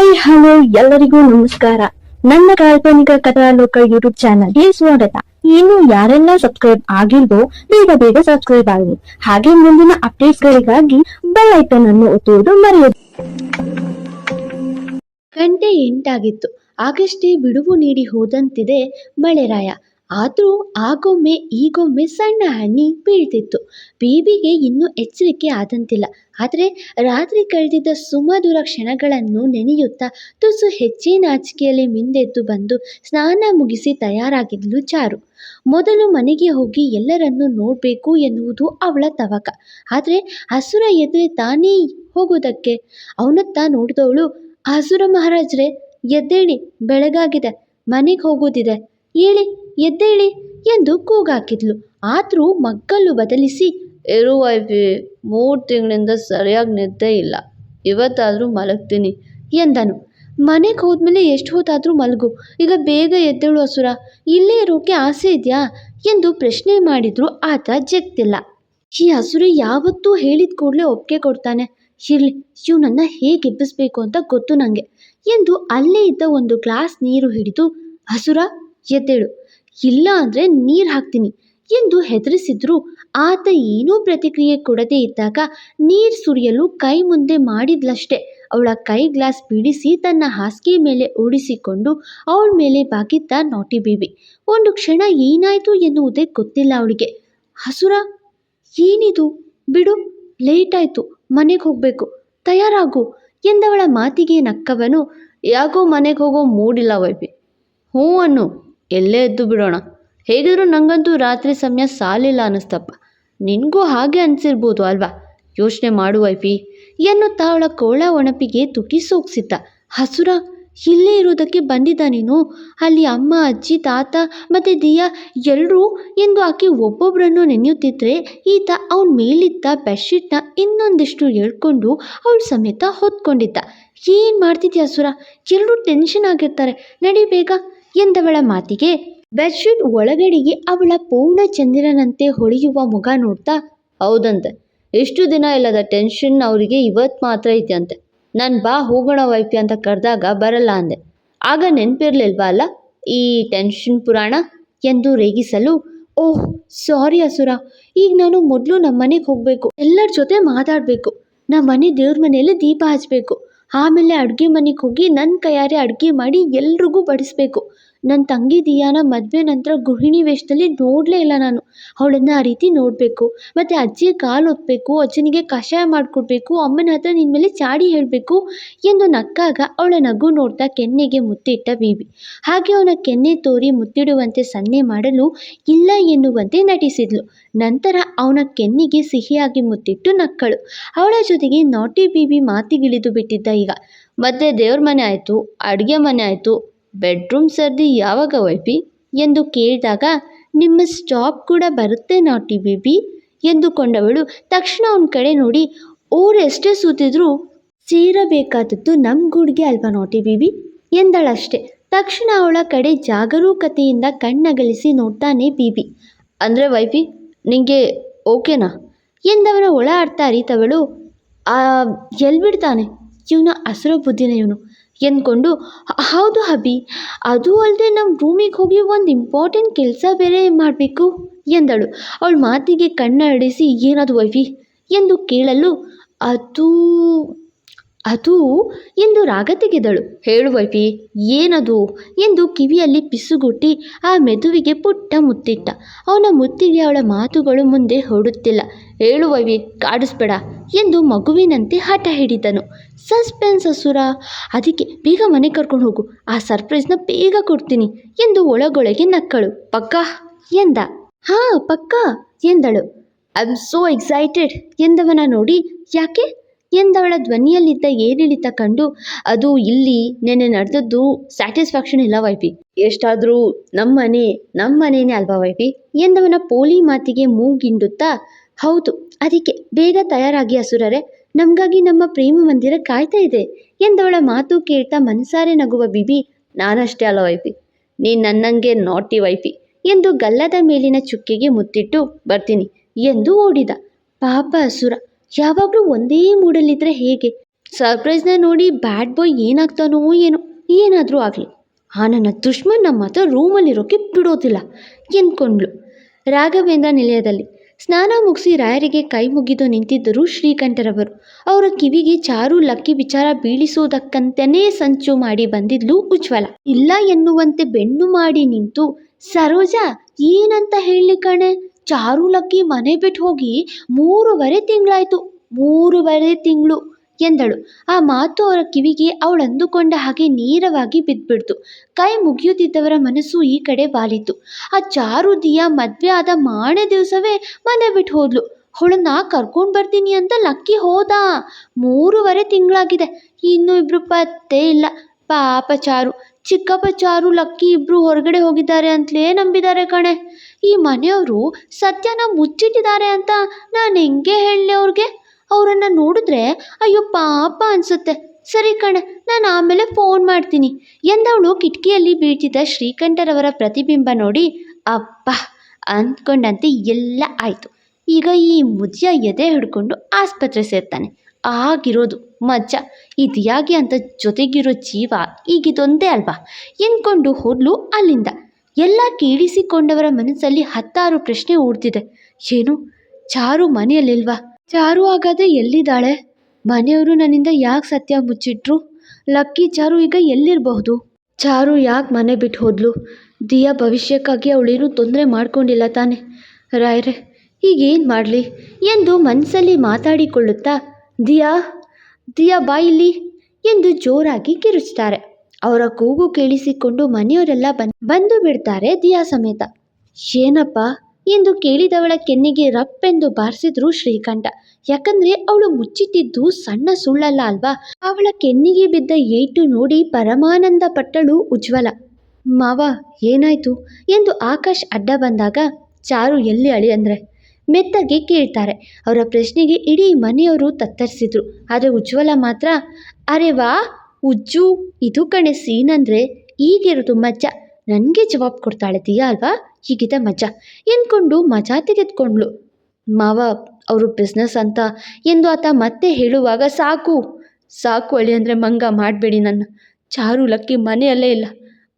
Hi, hello, ಎಲ್ಲರಿಗೂ ನಮಸ್ಕಾರ. ನನ್ನ ಕಾಲ್ಪನಿಕ ಕಥಾಲೋಕ ಯೂಟ್ಯೂಬ್ ಚಾನಲ್ಗೆ ಸ್ವಾಗತ. ಇನ್ನು ಯಾರೆಲ್ಲ ಸಬ್ಸ್ಕ್ರೈಬ್ ಆಗಿಲ್ವೋ, ಬೇಗ ಬೇಗ ಸಬ್ಸ್ಕ್ರೈಬ್ ಆಗಿ ಹಾಗೆ ಮುಂದಿನ ಅಪ್ಡೇಟ್ಸ್ ಗಳಿಗಾಗಿ ಬೆಲ್ ಐಕನ್ ಅನ್ನು ಒತ್ತುವುದು ಮರೆಯದು. ಗಂಟೆ ಎಂಟಾಗಿತ್ತು. ಆಗಷ್ಟೇ ಬಿಡುವು ನೀಡಿ ಹೋದಂತಿದೆ ಮಳೆರಾಯ. ಆದರೂ ಆಗೊಮ್ಮೆ ಈಗೊಮ್ಮೆ ಸಣ್ಣ ಹನಿ ಬೀಳ್ತಿತ್ತು. ಬೇಬಿಗೆ ಇನ್ನೂ ಎಚ್ಚರಿಕೆ ಆದಂತಿಲ್ಲ. ಆದರೆ ರಾತ್ರಿ ಕಳೆದಿದ್ದ ಸುಮಧುರ ಕ್ಷಣಗಳನ್ನು ನೆನೆಯುತ್ತಾ ತುಸು ಹೆಚ್ಚೇ ನಾಚಿಕೆಯಲ್ಲಿ ಮಿಂದೆದ್ದು ಬಂದು ಸ್ನಾನ ಮುಗಿಸಿ ತಯಾರಾಗಿದ್ಲು ಚಾರು. ಮೊದಲು ಮನೆಗೆ ಹೋಗಿ ಎಲ್ಲರನ್ನೂ ನೋಡಬೇಕು ಎನ್ನುವುದು ಅವಳ ತವಕ. ಆದರೆ ಹಸುರ ಎದುರೆ ತಾನೇ ಹೋಗೋದಕ್ಕೆ ಅವನತ್ತ ನೋಡಿದವಳು ಹಸುರ ಮಹಾರಾಜ್ರೆ, ಎದ್ದೇಳಿ, ಬೆಳಗಾಗಿದೆ, ಮನೆಗೆ ಹೋಗೋದಿದೆ. ಹೇಳಿ ಎದ್ದೇಳಿ ಎಂದು ಕೂಗಾಕಿದ್ಲು. ಆದರೂ ಮಗ್ಗಲ್ಲು ಬದಲಿಸಿ ಇರುವೈವಿ ಮೂರು ತಿಂಗಳಿಂದ ಸರಿಯಾಗಿ ನಿದ್ದೆ ಇಲ್ಲ. ಇವತ್ತಾದರೂ ಮಲಗ್ತೀನಿ ಎಂದನು. ಮನೆಗೆ ಹೋದ್ಮೇಲೆ ಎಷ್ಟು ಹೊತ್ತಾದರೂ ಮಲಗು. ಈಗ ಬೇಗ ಎದ್ದೇಳು ಹಸುರ ಇಲ್ಲೇ ಇರೋಕೆ ಆಸೆ ಇದೆಯಾ ಎಂದು ಪ್ರಶ್ನೆ ಮಾಡಿದ್ರು ಆತ ಜಗ್ತಿಲ್ಲ. ಈ ಹಸುರು ಯಾವತ್ತೂ ಹೇಳಿದ ಕೂಡಲೇ ಒಪ್ಪಿಗೆ ಕೊಡ್ತಾನೆ. ಇರಲಿ, ಇವನನ್ನು ಹೇಗೆ ಎಬ್ಬಿಸ್ಬೇಕು ಅಂತ ಗೊತ್ತು ನನಗೆ ಎಂದು ಅಲ್ಲೇ ಇದ್ದ ಒಂದು ಗ್ಲಾಸ್ ನೀರು ಹಿಡಿದು ಹಸುರ ಎದ್ದೇಳು. ಇಲ್ಲ ಅಂದರೆ ನೀರು ಹಾಕ್ತೀನಿ. ಎಂದು ಹೆದರಿಸಿದ್ರು ಆತ ಏನೂ ಪ್ರತಿಕ್ರಿಯೆ ಕೊಡದೇ ಇದ್ದಾಗ ನೀರು ಸುರಿಯಲು ಕೈ ಮುಂದೆ ಮಾಡಿದ್ಲಷ್ಟೇ. ಅವಳ ಕೈ ಗ್ಲಾಸ್ ಬಿಡಿಸಿ ತನ್ನ ಹಾಸಿಗೆ ಮೇಲೆ ಓಡಿಸಿಕೊಂಡು ಅವಳ ಮೇಲೆ ಬಾಗಿದ್ದ ನೋಟಿ ಬೀಬಿ. ಒಂದು ಕ್ಷಣ ಏನಾಯಿತು ಎನ್ನುವುದೇ ಗೊತ್ತಿಲ್ಲ ಅವಳಿಗೆ. ಹಸುರ, ಏನಿದು? ಬಿಡು, ಲೇಟ್ ಆಯಿತು, ಮನೆಗೆ ಹೋಗಬೇಕು. ತಯಾರಾಗು, ಎಂದವಳ ಮಾತಿಗೆ ನಕ್ಕವನು, ಯಾಕೋ ಮನೆಗೆ ಹೋಗೋ ಮೂಡಿಲ್ಲ ವೈಬಿ ಹ್ಞೂ ಅನ್ನು. ಎಲ್ಲೇ ಎದ್ದು ಬಿಡೋಣ. ಹೇಗಿದ್ರು ನಂಗಂತೂ ರಾತ್ರಿ ಸಮಯ ಸಾಲಿಲ್ಲ ಅನ್ನಿಸ್ತಪ್ಪ. ನಿನಗೂ ಹಾಗೆ ಅನಿಸಿರ್ಬೋದು ಅಲ್ವಾ? ಯೋಚನೆ ಮಾಡು ವೈಫಿ. ಎನ್ನುತ್ತಾ ಅವಳ ಕೋಳ ಒಣಪಿಗೆ ತುಟಿ ಹಸುರ, ಇಲ್ಲೇ ಇರೋದಕ್ಕೆ ಬಂದಿದ್ದ ನೀನು? ಅಲ್ಲಿ ಅಮ್ಮ, ಅಜ್ಜಿ, ತಾತ ಮತ್ತು ದಿಯಾ ಎಲ್ಲರೂ ಎಂದು ಆಕೆ ಒಬ್ಬೊಬ್ಬರನ್ನು ನೆನೆಯುತ್ತಿದ್ದರೆ ಈತ ಅವನ ಮೇಲಿದ್ದ ಬೆಡ್ಶೀಟ್ನ ಇನ್ನೊಂದಿಷ್ಟು ಎಳ್ಕೊಂಡು ಅವಳ ಸಮೇತ ಹೊತ್ಕೊಂಡಿದ್ದ. ಏನು ಮಾಡ್ತಿದ್ಯಾ ಹಸುರ ಎಲ್ಲರೂ ಟೆನ್ಷನ್ ಆಗಿರ್ತಾರೆ. ನಡಿ ಬೇಗ. ಎಂದವಳ ಮಾತಿಗೆ ಬೆಡ್ಶೀಟ್ ಒಳಗಡೆಗೆ ಅವಳ ಪೂರ್ಣ ಚಂದಿರನಂತೆ ಹೊಳೆಯುವ ಮುಖ ನೋಡ್ತಾ, ಹೌದಂತೆ ಎಷ್ಟು ದಿನ ಇಲ್ಲದ ಟೆನ್ಷನ್ ಅವರಿಗೆ ಇವತ್ತು ಮಾತ್ರ ಇದೆಯಂತೆ. ನಾನು ಬಾ ಹೋಗೋಣ ವೈಫಿ ಅಂತ ಕರೆದಾಗ ಬರಲ್ಲ ಅಂದೆ. ಆಗ ನೆನಪಿರ್ಲಿಲ್ವಾ ಅಲ್ಲ, ಈ ಟೆನ್ಷನ್ ಪುರಾಣ? ಎಂದು ರೇಗಿಸಲು, ಓಹ್, ಸಾರಿ ಅಸುರ, ಈಗ ನಾನು ಮೊದಲು ನಮ್ಮ ಮನೆಗೆ ಹೋಗಬೇಕು, ಎಲ್ಲರ ಜೊತೆ ಮಾತಾಡಬೇಕು. ನಮ್ಮ ಮನೆ ದೇವ್ರ ಮನೆಯಲ್ಲಿ ದೀಪ ಹಚ್ಚಬೇಕು ಆಮೇಲೆ ಅಡುಗೆ ಮನೆಗೆ ಹೋಗಿ ನನ್ನ ಕೈಯಾರೆ ಅಡುಗೆ ಮಾಡಿ ಎಲ್ರಿಗೂ ಬಡಿಸ್ಬೇಕು. ನನ್ನ ತಂಗಿ ದಿಯಾನ ಮದುವೆ ನಂತರ ಗೃಹಿಣಿ ವೇಷದಲ್ಲಿ ನೋಡಲೇ ಇಲ್ಲ ನಾನು. ಅವಳನ್ನು ಆ ರೀತಿ ನೋಡಬೇಕು. ಮತ್ತು ಅಜ್ಜಿಯ ಕಾಲು ಒತ್ತಬೇಕು ಅಜ್ಜನಿಗೆ ಕಷಾಯ ಮಾಡಿಕೊಡ್ಬೇಕು, ಅಮ್ಮನ ಹತ್ರ ನಿನ್ನ ಮೇಲೆ ಚಾಡಿ ಹೇಳಬೇಕು ಎಂದು ನಕ್ಕಾಗ ಅವಳ ನಗು ನೋಡ್ತಾ ಕೆನ್ನೆಗೆ ಮುತ್ತಿಟ್ಟ ಬೀಬಿ ಹಾಗೆ ಅವನ ಕೆನ್ನೆ ತೋರಿ ಮುತ್ತಿಡುವಂತೆ ಸನ್ನೆ ಮಾಡಲು ಇಲ್ಲ ಎನ್ನುವಂತೆ ನಟಿಸಿದ್ಲು. ನಂತರ ಅವನ ಕೆನ್ನೆಗೆ ಸಿಹಿಯಾಗಿ ಮುತ್ತಿಟ್ಟು ನಕ್ಕಳು. ಅವಳ ಜೊತೆಗೆ ನಾಟಿ ಬೀಬಿ ಮಾತಿಗಿಳಿದು ಬಿಟ್ಟಿದ್ದ ಈಗ. ಮತ್ತೆ ದೇವ್ರ ಮನೆ ಆಯಿತು, ಅಡುಗೆ ಮನೆ ಆಯಿತು ಬೆಡ್ರೂಮ್ ಸರ್ದಿ ಯಾವಾಗ ವೈಫಿ ಎಂದು ಕೇಳಿದಾಗ, ನಿಮ್ಮ ಸ್ಟಾಪ್ ಕೂಡ ಬರುತ್ತೆ ನಾಟಿ ಎಂದುಕೊಂಡವಳು ತಕ್ಷಣ ಅವನ ಕಡೆ ನೋಡಿ ಅವ್ರು ಎಷ್ಟೇ ಸೂತಿದ್ರು ಸೇರಬೇಕಾದದ್ದು ನಮ್ಮ ಗೂಡಿಗೆ ಅಲ್ವಾ ನಾಟಿ ಬೀಬಿ? ಎಂದಳಷ್ಟೆ. ತಕ್ಷಣ ಅವಳ ಕಡೆ ಜಾಗರೂಕತೆಯಿಂದ ಕಣ್ಣಗಲಿಸಿ ನೋಡ್ತಾನೆ ಬೀಬಿ. ಅಂದರೆ ವೈಫಿ, ನಿಂಗೆ ಓಕೆನಾ? ಎಂದವನ ಒಳ ಅರ್ಥ ಅರಿತವಳು ಎಲ್ಲಿ ಬಿಡ್ತಾನೆ ಇವನ ಹಸಿರು ಬುದ್ಧಿನ ಇವನು. ಎಂದ್ಕೊಂಡು, ಹೌದು ಹಬಿ ಅದು ಅಲ್ಲದೆ ನಮ್ಮ ರೂಮಿಗೆ ಹೋಗಿ ಒಂದು ಇಂಪಾರ್ಟೆಂಟ್ ಕೆಲಸ ಬೇರೆ ಮಾಡಬೇಕು, ಎಂದಳು. ಅವಳ ಮಾತಿಗೆ ಕಣ್ಣಾಡಿಸಿ ಏನದು ವೈಫಿ ಎಂದು ಕೇಳಲು, ಅದು ಅದು ಎಂದು ರಾಗ ತೆಗೆದಳು. ಹೇಳು ಏನದು? ಎಂದು ಕಿವಿಯಲ್ಲಿ ಪಿಸುಗುಟ್ಟಿ ಆ ಮೆದುವಿಗೆ ಪುಟ್ಟ ಮುತ್ತಿಟ್ಟ. ಅವನ ಮುತ್ತಿಗೆ ಅವಳ ಮಾತುಗಳು ಮುಂದೆ ಹೊಡುತ್ತಿಲ್ಲ ಹೇಳು ವೈವಿ ಕಾಡಿಸ್ಬೇಡ ಎಂದು ಮಗುವಿನಂತೆ ಹಠ ಹಿಡಿದನು. ಸಸ್ಪೆನ್ಸ್, ಅಸುರ! ಅದಕ್ಕೆ ಬೇಗ ಮನೆ ಕರ್ಕೊಂಡು ಹೋಗು. ಆ ಸರ್ಪ್ರೈಸ್ನ ಬೇಗ ಕೊಡ್ತೀನಿ ಎಂದು ಒಳಗೊಳಗೆ ನಕ್ಕಳು. ಪಕ್ಕ? ಎಂದ. ಹಾ, ಪಕ್ಕ ಎಂದಳು. ಐ ಆಮ್ ಸೋ ಎಕ್ಸೈಟೆಡ್ ಎಂದವನ ನೋಡಿ, ಯಾಕೆ? ಎಂದವಳ ಧ್ವನಿಯಲ್ಲಿದ್ದ ಏರಿಳಿತ ಕಂಡು, ಅದು ಇಲ್ಲಿ ನೆನ್ನೆ ನಡೆದದ್ದು ಸ್ಯಾಟಿಸ್ಫ್ಯಾಕ್ಷನ್ ಇಲ್ಲ ವೈಫಿ. ಎಷ್ಟಾದರೂ ನಮ್ಮನೆ, ನಮ್ಮನೇನೆ ಅಲ್ವಾ ವೈಫಿ? ಎಂದವನ ಪೋಲಿ ಮಾತಿಗೆ ಮೂಗಿಂಡುತ್ತಾ, ಹೌದು, ಅದಕ್ಕೆ ಬೇಗ ತಯಾರಾಗಿ ಹಸುರರೆ ನಮಗಾಗಿ ನಮ್ಮ ಪ್ರೇಮ ಮಂದಿರ ಕಾಯ್ತಾ ಇದೆ ಎಂದವಳ ಮಾತು ಕೇಳ್ತಾ ಮನಸಾರೆ ನಗುವ ಬಿಬಿ, ನಾನಷ್ಟೇ ಅಲ್ಲ ವೈಫಿ ನೀನು ನನ್ನಂಗೆ ನಾಟಿ ವೈಫಿ ಎಂದು ಗಲ್ಲದ ಮೇಲಿನ ಚುಕ್ಕೆಗೆ ಮುತ್ತಿಟ್ಟು, ಬರ್ತೀನಿ ಎಂದು ಓಡಿದ ಪಾಪ ಹಸುರ ಯಾವಾಗಲೂ ಒಂದೇ ಮೂಡಲ್ಲಿದ್ದರೆ ಹೇಗೆ? ಸರ್ಪ್ರೈಸ್ನ ನೋಡಿ ಬ್ಯಾಡ್ ಬಾಯ್ ಏನಾಗ್ತಾನೋ ಏನೋ, ಏನಾದರೂ ಆಗಲಿ. ಆ ನನ್ನ ದುಷ್ಮನ್ ನಮ್ಮ ಹತ್ರ ರೂಮಲ್ಲಿರೋಕ್ಕೆ ಬಿಡೋದಿಲ್ಲ, ಎಂದ್ಕೊಂಡ್ಳು. ರಾಘವೇಂದ್ರ ನಿಲಯದಲ್ಲಿ. ಸ್ನಾನ ಮುಗಿಸಿ ರಾಯರಿಗೆ ಕೈ ಮುಗಿದು ನಿಂತಿದ್ದರು ಶ್ರೀಕಂಠರವರು. ಅವರ ಕಿವಿಗೆ ಚಾರು ಲಕ್ಕಿ ವಿಚಾರ ಬೀಳಿಸುವುದಕ್ಕಂತನೇ ಸಂಚು ಮಾಡಿ ಬಂದಿದ್ಲು ಉಜ್ವಲ. ಇಲ್ಲ ಎನ್ನುವಂತೆ ಬೆನ್ನು ಮಾಡಿ ನಿಂತು, ಸರೋಜಾ, ಏನಂತ ಹೇಳಿ ಕಣೆ? ಚಾರು ಲಕ್ಕಿ ಮನೆ ಬಿಟ್ಟು ಹೋಗಿ ಮೂರುವರೆ ತಿಂಗಳಾಯ್ತು, ಮೂರುವರೆ ತಿಂಗಳು ಎಂದಳು. ಆ ಮಾತು ಅವರ ಕಿವಿಗೆ ಅವಳು ಅಂದುಕೊಂಡ ಹಾಗೆ ನೇರವಾಗಿ ಬಿದ್ದುಬಿಡ್ತು ಕೈ ಮುಗಿಯುತ್ತಿದ್ದವರ ಮನಸ್ಸು ಈ ಕಡೆ ಬಾಲಿತು ಆ ಚಾರು ದಿಯಾ ಮದುವೆ ಆದ ಮಾಣೆ ದಿವಸವೇ ಮನೆ ಬಿಟ್ಟು ಹೋದ್ಲು. ಅವಳನ್ನ ಕರ್ಕೊಂಡು ಬರ್ತೀನಿ ಅಂತ ಲಕ್ಕಿ ಹೋದ. ಮೂರುವರೆ ತಿಂಗಳಾಗಿದೆ. ಇನ್ನೂ ಇಬ್ಬರು ಪತ್ತೆ ಇಲ್ಲ. ಪಾಪ ಚಾರು. ಚಿಕ್ಕಪ್ಪ ಚಾರು ಲಕ್ಕಿ ಇಬ್ರು ಹೊರಗಡೆ ಹೋಗಿದ್ದಾರೆ ಅಂತಲೇ ನಂಬಿದ್ದಾರೆ ಕಣೆ. ಈ ಮನೆಯವರು ಸತ್ಯನ ಮುಚ್ಚಿಟ್ಟಿದ್ದಾರೆ ಅಂತ ನಾನು ಹೆಂಗೆ ಹೇಳಲಿ ಅವ್ರಿಗೆ? ಅವರನ್ನು ನೋಡಿದ್ರೆ ಅಯ್ಯೋ ಪಾಪ ಅನಿಸುತ್ತೆ. ಸರಿ ಕಣೆ, ನಾನು ಆಮೇಲೆ ಫೋನ್ ಮಾಡ್ತೀನಿ. ಎಂದವಳು ಕಿಟಕಿಯಲ್ಲಿ ಬೀಳ್ತಿದ್ದ ಶ್ರೀಕಂಠರವರ ಪ್ರತಿಬಿಂಬ ನೋಡಿ ಅಪ್ಪ ಅಂದ್ಕೊಂಡಂತೆ ಎಲ್ಲ ಆಯಿತು. ಈಗ ಈ ಮುದಿಯ ಎದೆ ಹಿಡ್ಕೊಂಡು ಆಸ್ಪತ್ರೆ ಸೇರ್ತಾನೆ. ಆಗಿರೋದು ಮಜ್ಜ. ಇದ್ಯಾಗಿ ಅಂತ ಜೊತೆಗಿರೋ ಜೀವ ಈಗಿದೊಂದೇ ಅಲ್ವಾ? ಎಂದ್ಕೊಂಡು ಹೋದ್ಲು ಅಲ್ಲಿಂದ. ಎಲ್ಲ ಕೇಳಿಸಿಕೊಂಡವರ ಮನಸ್ಸಲ್ಲಿ ಹತ್ತಾರು ಪ್ರಶ್ನೆ ಓಡ್ತಿದೆ. ಏನು? ಚಾರು ಮನೆಯಲ್ಲಿಲ್ವಾ? ಚಾರು ಹಾಗಾದ್ರೆ ಎಲ್ಲಿದ್ದಾಳೆ? ಮನೆಯವರು ನನ್ನಿಂದ ಯಾಕೆ ಸತ್ಯ ಮುಚ್ಚಿಟ್ರು? ಲಕ್ಕಿ ಚಾರು ಈಗ ಎಲ್ಲಿರಬಹುದು? ಚಾರು ಯಾಕೆ ಮನೆ ಬಿಟ್ಟು ಹೋದ್ಲು? ದಿಯಾ ಭವಿಷ್ಯಕ್ಕಾಗಿ ಅವಳೇನು ತೊಂದರೆ ಮಾಡ್ಕೊಂಡಿಲ್ಲ ತಾನೆ. ರಾಯ್ರೆ, ಈಗೇನು ಮಾಡಲಿ? ಎಂದು ಮನಸ್ಸಲ್ಲಿ ಮಾತಾಡಿಕೊಳ್ಳುತ್ತಾ ದಿಯಾ ದಿಯಾ ಬಾ ಇಲ್ಲಿ ಎಂದು ಜೋರಾಗಿ ಕಿರುಚ್ತಾರೆ. ಅವರ ಕೂಗು ಕೇಳಿಸಿಕೊಂಡು ಮನೆಯವರೆಲ್ಲ ಬನ್ ಬಂದು ಬಿಡ್ತಾರೆ ದಿಯಾ ಸಮೇತ. ಏನಪ್ಪ ಎಂದು ಕೇಳಿದವಳ ಕೆನ್ನೆಗೆ ರಪ್ಪೆಂದು ಬಾರಿಸಿದ್ರು ಶ್ರೀಕಂಠ. ಯಾಕಂದ್ರೆ ಅವಳು ಮುಚ್ಚಿಟ್ಟಿದ್ದು ಸಣ್ಣ ಸುಳ್ಳಲ್ಲ ಅಲ್ವಾ? ಅವಳ ಕೆನ್ನಿಗೆ ಬಿದ್ದ ಏಟು ನೋಡಿ ಪರಮಾನಂದ ಪಟ್ಟಳು ಉಜ್ವಲ. ಮಾವ, ಏನಾಯ್ತು? ಎಂದು ಆಕಾಶ್ ಅಡ್ಡ ಬಂದಾಗ, ಚಾರು ಎಲ್ಲಿ ಅಳಿ ಅಂದ್ರೆ? ಮೆತ್ತಗೆ ಕೇಳ್ತಾರೆ. ಅವರ ಪ್ರಶ್ನೆಗೆ ಇಡೀ ಮನೆಯವರು ತತ್ತರಿಸಿದ್ರು. ಆದರೆ ಉಜ್ವಲ ಮಾತ್ರ, ಅರೆ ವಾ, ಉಜ್ಜು, ಇದು ಕಣೆ ಸೀನ್ ಅಂದರೆ ಈಗಿರೋದು ಮಜ್ಜ. ನನಗೆ ಜವಾಬ್ ಕೊಡ್ತಾಳೆ ದಿಯಾ ಅಲ್ವಾ? ಹೀಗಿದೆ ಮಜ್ಜ. ಎಂದ್ಕೊಂಡು ಮಜಾ ತೆಗೆದುಕೊಂಡ್ಳು. ಮಾವ, ಅವರು ಬಿಸ್ನೆಸ್ ಅಂತ ಎಂದು ಆತ ಮತ್ತೆ ಹೇಳುವಾಗ, ಸಾಕು ಸಾಕು ಅಳಿ ಅಂದರೆ ಮಂಗ, ಮಾಡಬೇಡಿ ನನ್ನ. ಚಾರು ಲಕ್ಕಿ ಮನೆಯಲ್ಲೇ ಇಲ್ಲ.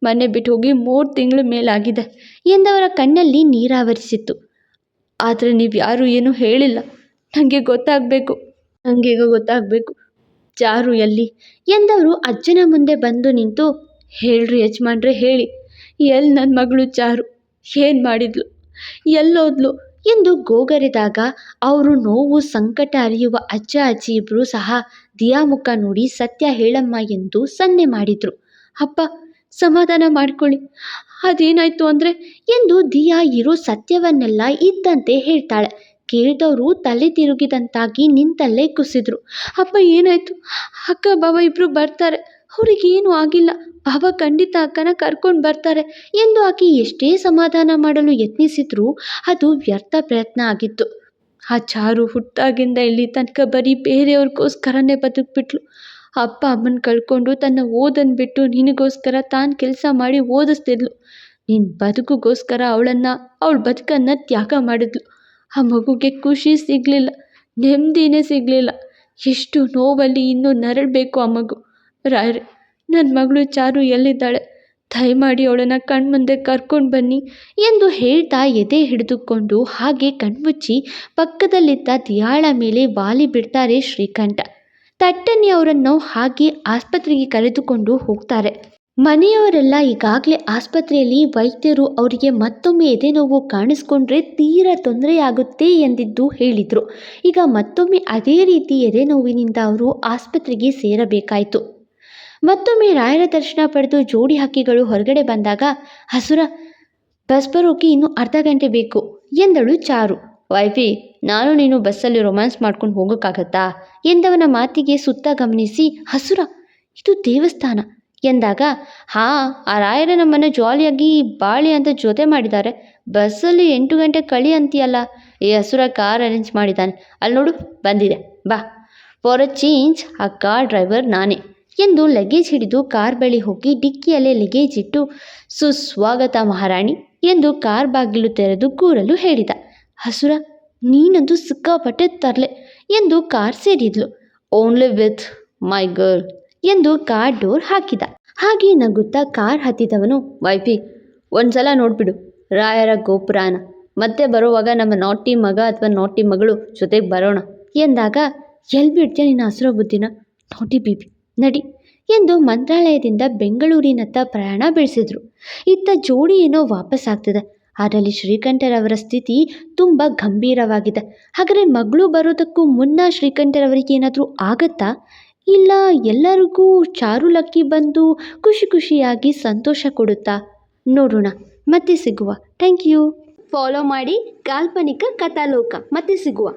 ಮನೆ ಬಿಟ್ಟು ಹೋಗಿ ಮೂರು ತಿಂಗಳು ಮೇಲಾಗಿದೆ. ಎಂದವರ ಕಣ್ಣಲ್ಲಿ ನೀರಾವರಿಸಿತ್ತು. ಆದರೆ ನೀವು ಯಾರೂ ಏನೂ ಹೇಳಿಲ್ಲ. ನನಗೆ ಗೊತ್ತಾಗಬೇಕು. ನನಗೆ ಈಗ ಗೊತ್ತಾಗಬೇಕು. ಜಾರು ಎಲ್ಲಿ? ಎಂದವರು ಅಜ್ಜನ ಮುಂದೆ ಬಂದು ನಿಂತು, ಹೇಳ್ರಿ ಯಜಮಾನ್ರೆ, ಹೇಳಿ. ಎಲ್ಲಿ ನನ್ನ ಮಗಳು ಚಾರು ಏನು ಮಾಡಿದ್ಲು? ಎಲ್ಲೋದ್ಲು? ಎಂದು ಗೋಗರೆದಾಗ ಅವರು ನೋವು ಸಂಕಟ ಅರಿಯುವ ಅಜ್ಜ ಅಜ್ಜಿ ಇಬ್ಬರೂ ಸಹ ದಿಯಾ ಮುಖ ನೋಡಿ ಸತ್ಯ ಹೇಳಮ್ಮ ಎಂದು ಸನ್ನೆ ಮಾಡಿದರು. ಅಪ್ಪ, ಸಮಾಧಾನ ಮಾಡ್ಕೊಳ್ಳಿ. ಅದೇನಾಯ್ತು ಅಂದರೆ ಎಂದು ದಿಯಾ ಇರೋ ಸತ್ಯವನ್ನೆಲ್ಲ ಇದ್ದಂತೆ ಹೇಳ್ತಾಳೆ. ಕೇಳಿದವರು ತಲೆ ತಿರುಗಿದಂತಾಗಿ ನಿಂತಲ್ಲೇ ಕುಸಿದ್ರು. ಅಪ್ಪ, ಏನಾಯ್ತು? ಅಕ್ಕ ಬಾಬಾ ಇಬ್ಬರು ಬರ್ತಾರೆ. ಅವ್ರಿಗೇನು ಆಗಿಲ್ಲ. ಬಾಬಾ ಖಂಡಿತ ಅಕ್ಕನ ಕರ್ಕೊಂಡು ಬರ್ತಾರೆ ಎಂದು ಆಕೆ ಎಷ್ಟೇ ಸಮಾಧಾನ ಮಾಡಲು ಯತ್ನಿಸಿದ್ರು ಅದು ವ್ಯರ್ಥ ಪ್ರಯತ್ನ ಆಗಿತ್ತು. ಆ ಚಾರು ಹುಟ್ಟಾಗಿಂದ ಇಲ್ಲಿ ತನಕ ಬರೀ ಬೇರೆಯವ್ರಿಗೋಸ್ಕರನೇ ಬದುಕ್ಬಿಟ್ಲು. ಅಪ್ಪ ಅಮ್ಮನ ಕಳ್ಕೊಂಡು ತನ್ನ ಓದನ್ ಬಿಟ್ಟು ನಿನಗೋಸ್ಕರ ತಾನು ಕೆಲಸ ಮಾಡಿ ಓದಿಸ್ತಿದ್ಲು. ನಿನ್ನ ಬದುಕಿಗೋಸ್ಕರ ಅವಳನ್ನು, ಅವಳ ಬದುಕನ್ನು ತ್ಯಾಗ ಮಾಡಿದ್ಲು. ಆ ಮಗುಗೆ ಖುಷಿ ಸಿಗಲಿಲ್ಲ ನೆಮ್ಮದಿನೇ ಸಿಗಲಿಲ್ಲ. ಎಷ್ಟು ನೋವಲ್ಲಿ ಇನ್ನೂ ನರಳಬೇಕು ಆ ಮಗು. ರಾಯರೇ ನನ್ನ ಮಗಳು ಚಾರು ಎಲ್ಲಿದ್ದಾಳೆ? ದಯಮಾಡಿ ಅವಳನ್ನು ಕಣ್ಮುಂದೆ ಕರ್ಕೊಂಡು ಬನ್ನಿ ಎಂದು ಹೇಳ್ತಾ ಎದೆ ಹಿಡಿದುಕೊಂಡು ಹಾಗೆ ಕಣ್ಮುಚ್ಚಿ ಪಕ್ಕದಲ್ಲಿದ್ದ ದಿಯಾಳ ಮೇಲೆ ವಾಲಿ ಬಿಡ್ತಾರೆ ಶ್ರೀಕಂಠ. ತಟ್ಟನೆ ಅವರನ್ನು ಹಾಗೆ ಆಸ್ಪತ್ರೆಗೆ ಕರೆದುಕೊಂಡು ಹೋಗ್ತಾರೆ. ಮನೆಯವರೆಲ್ಲ ಈಗಾಗಲೇ ಆಸ್ಪತ್ರೆಯಲ್ಲಿ ವೈದ್ಯರು ಅವರಿಗೆ ಮತ್ತೊಮ್ಮೆ ಎದೆನೋವು ಕಾಣಿಸ್ಕೊಂಡ್ರೆ ತೀರಾ ತೊಂದರೆಯಾಗುತ್ತೆ ಎಂದಿದ್ದು ಹೇಳಿದರು. ಈಗ ಮತ್ತೊಮ್ಮೆ ಅದೇ ರೀತಿ ಎದೆನೋವಿನಿಂದ ಅವರು ಆಸ್ಪತ್ರೆಗೆ ಸೇರಬೇಕಾಯಿತು. ಮತ್ತೊಮ್ಮೆ ರಾಯರ ದರ್ಶನ ಪಡೆದು ಜೋಡಿ ಹಕ್ಕಿಗಳು ಹೊರಗಡೆ ಬಂದಾಗ, ಹಸುರ, ಬಸ್ ಬರೋಕೆ ಇನ್ನೂ ಅರ್ಧ ಗಂಟೆ ಬೇಕು ಎಂದಳು ಚಾರು. ವೈಫಿ ನಾನು ನೀನು ಬಸ್ಸಲ್ಲಿ ರೊಮ್ಯಾನ್ಸ್ ಮಾಡ್ಕೊಂಡು ಹೋಗೋಕ್ಕಾಗತ್ತಾ? ಎಂದವನ ಮಾತಿಗೆ ಸುತ್ತ ಗಮನಿಸಿ, ಹಸುರ, ಇದು ದೇವಸ್ಥಾನ. ಎಂದಾಗ, ಹಾ, ಆ ರಾಯರ ನಮ್ಮನ್ನು ಜಾಲಿಯಾಗಿ ಬಾಳಿ ಅಂತ ಜೊತೆ ಮಾಡಿದ್ದಾರೆ. ಬಸ್ಸಲ್ಲಿ ಎಂಟು ಗಂಟೆ ಕಳಿ ಅಂತೀಯಲ್ಲ? ಈ ಹಸುರ ಕಾರ್ ಅರೇಂಜ್ ಮಾಡಿದ್ದಾನೆ. ಅಲ್ಲಿ ನೋಡು, ಬಂದಿದೆ. ಬಾ. ಫಾರ್ ಅ ಚೇಂಜ್ ಆ ಕಾರ್ ಡ್ರೈವರ್ ನಾನೇ. ಎಂದು ಲಗೇಜ್ ಹಿಡಿದು ಕಾರ್ ಬಳಿ ಹೋಗಿ ಡಿಕ್ಕಿಯಲ್ಲೇ ಲಗೇಜ್ ಇಟ್ಟು, ಸುಸ್ವಾಗತ ಮಹಾರಾಣಿ ಎಂದು ಕಾರ್ ಬಾಗಿಲು ತೆರೆದು ಕೂರಲು ಹೇಳಿದ. ಹಸುರ ನೀನಂತೂ ಸಿಕ್ಕಾಪಟ್ಟೆ ತರಲೆ ಎಂದು ಕಾರ್ ಸೇರಿದ್ಲು. ಓನ್ಲಿ ವಿತ್ ಮೈ ಗರ್ಲ್ ಎಂದು ಕಾರ್ ಡೋರ್ ಹಾಕಿದ. ಹಾಗೆ ನಗುತ್ತಾ ಕಾರ್ ಹತ್ತಿದವನು ವೈಫಿ, ಒಂದ್ಸಲ ನೋಡ್ಬಿಡು, ರಾಯರ ಗೋಪುರಾನ. ಮತ್ತೆ ಬರುವಾಗ ನಮ್ಮ ನಾಟಿ ಮಗ ಅಥವಾ ನಾಟಿ ಮಗಳು ಜೊತೆಗೆ ಬರೋಣ ಎಂದಾಗ ಎಲ್ಲಿ ಬಿಡ್ತೀಯ ನಿನ್ನ ಹಸಿರೋ ಬುದ್ಧಿನ? ನಾಟಿ ಬೀಬಿ ನಡಿ ಎಂದು ಮಂತ್ರಾಲಯದಿಂದ ಬೆಂಗಳೂರಿನತ್ತ ಪ್ರಯಾಣ ಬೆಳೆಸಿದ್ರು. ಇತ್ತ ಜೋಡಿ ಏನೋ ವಾಪಸ್ ಆಗ್ತಿದೆ. ಅದರಲ್ಲಿ ಶ್ರೀಕಂಠರವರ ಸ್ಥಿತಿ ತುಂಬ ಗಂಭೀರವಾಗಿದೆ. ಹಾಗಾದರೆ ಮಗಳು ಬರೋದಕ್ಕೂ ಮುನ್ನ ಶ್ರೀಕಂಠರವರಿಗೆ ಏನಾದರೂ ಆಗತ್ತಾ? ಇಲ್ಲ, ಎಲ್ಲರಿಗೂ ಚಾರುಲಕ್ಕಿ ಬಂದು ಖುಷಿ ಖುಷಿಯಾಗಿ ಸಂತೋಷ ಕೊಡುತ್ತಾ? ನೋಡೋಣ, ಮತ್ತೆ ಸಿಗುವ. Thank you. ಫಾಲೋ ಮಾಡಿ ಕಾಲ್ಪನಿಕ ಕಥಾಲೋಕ, ಮತ್ತೆ ಸಿಗುವ.